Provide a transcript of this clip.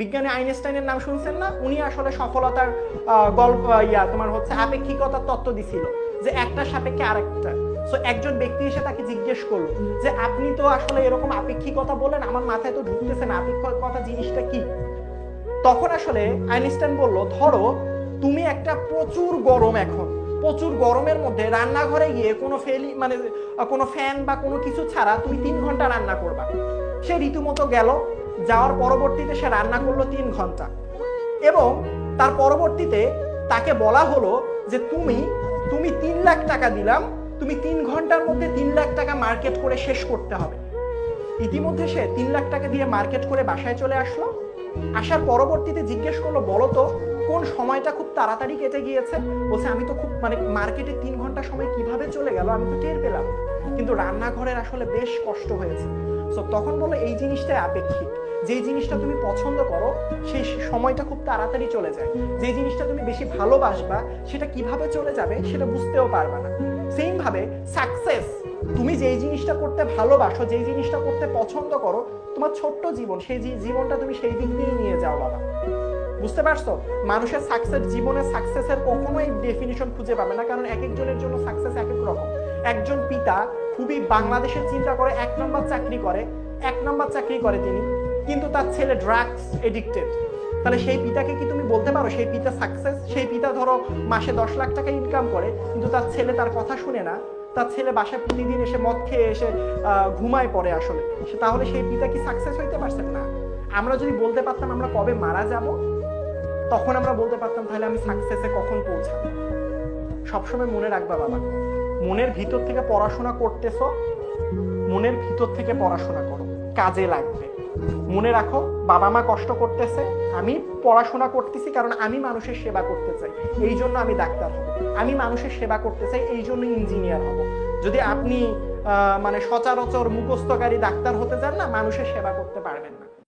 বিজ্ঞানী আইনস্টাইনের নাম শুনছেন না? উনি আসলে সফলতার গল্প ইয়া, তোমার হচ্ছে আপেক্ষিকতার তত্ত্ব দিছিল যে একটা সাপেক্ষে আরেকটা। সো একজন ব্যক্তি এসে তাকে জিজ্ঞেস করল যে, আপনি তো আসলে এরকম আপেক্ষিকতা বলেন আমার মাথায় তো ঢুকতেছে না, আপেক্ষিকতা জিনিসটা কি? তখন আসলে আইনস্টাইন বলল, ধরো, তুমি একটা প্রচুর গরম এখন। প্রচুর গরমের মধ্যে রান্নাঘরে গিয়ে কোনো ফেলি মানে কোনো ফ্যান বা কোনো কিছু ছাড়া তুমি তিন ঘণ্টা রান্না করবা। সে রীতিমতো গেল যাওয়ার পরবর্তীতে সে রান্না করল তিন ঘণ্টা। এবং তার পরবর্তীতে তাকে বলা হলো যে, তুমি তুমি তিন লাখ টাকা দিলাম, তুমি তিন ঘণ্টার মধ্যে তিন লাখ টাকা মার্কেট করে শেষ করতে হবে। ইতিমধ্যে সে তিন লাখ টাকা দিয়ে মার্কেট করে বাসায় চলে আসলো। আসার পরবর্তীতে জিজ্ঞেস করল, বলো তো, কোন সময়টা খুব তাড়াতাড়ি কেটে গিয়েছে? বলছে, আমি তো খুব মানে মার্কেটে তিন ঘণ্টা সময় কীভাবে চলে গেল, আমি তো টের পেলাম। কিন্তু রান্নাঘরের আসলে বেশ কষ্ট হয়েছে। সো তখন বলো এই জিনিসটাই আপেক্ষিক। যেই জিনিসটা তুমি পছন্দ করো, সেই সময়টা খুব তাড়াতাড়ি চলে যায়। যে জিনিসটা তুমি বেশি ভালোবাসবা, সেটা কীভাবে চলে যাবে, সেটা বুঝতেও পারবে না। সেম ভাবে সাকসেস তুমি যেই জিনিসটা করতে ভালোবাসো, যেই জিনিসটা করতে পছন্দ করো, তোমার ছোট্ট জীবন, সেই জীবনটা তুমি সেই দিক দিয়েই নিয়ে যাও, বাবা। বুঝতে পারছ? মানুষের সাকসেস জীবনের সাকসেসের কখনোই ডেফিনিশন খুঁজে পাবে না, কারণ এক একজনের জন্য সাকসেস এক এক রকম। একজন পিতা খুবই বাংলাদেশের চিন্তা করে, এক নম্বর চাকরি করে, এক নম্বর চাকরি করে তিনি। কিন্তু তার ছেলে ড্রাগস এডিক্টেড তাহলে সেই পিতাকে কি তুমি বলতে পারো? সেই পিতা সাকসেস সেই পিতা ধরো মাসে দশ লাখ টাকা ইনকাম করে, কিন্তু তার ছেলে তার কথা শুনে না। তার ছেলে বাসায় প্রতিদিন এসে মদ খেয়ে এসে ঘুমায় পড়ে আসলে। তাহলে সেই পিতা কি সাকসেস হইতে পারছেন না। আমরা যদি বলতে পারতাম আমরা কবে মারা যাব, তখন আমরা বলতে পারতাম তাহলে আমি সাকসেসে কখন পৌঁছাবো? সবসময় মনে রাখবা বাবা। মনের ভিতর থেকে পড়াশোনা করতেছো, মনের ভিতর থেকে পড়াশোনা করো। কাজে লাগবে। মনে রাখো, বাবা মা কষ্ট করতেছে, আমি পড়াশোনা করতেছি কারণ আমি মানুষের সেবা করতে চাই। এই জন্য আমি ডাক্তার হব। আমি মানুষের সেবা করতে চাই, এই জন্য ইঞ্জিনিয়ার হব। যদি আপনি মানে সচরাচর মুখস্থকারী ডাক্তার হতে চান না, মানুষের সেবা করতে পারবেন না।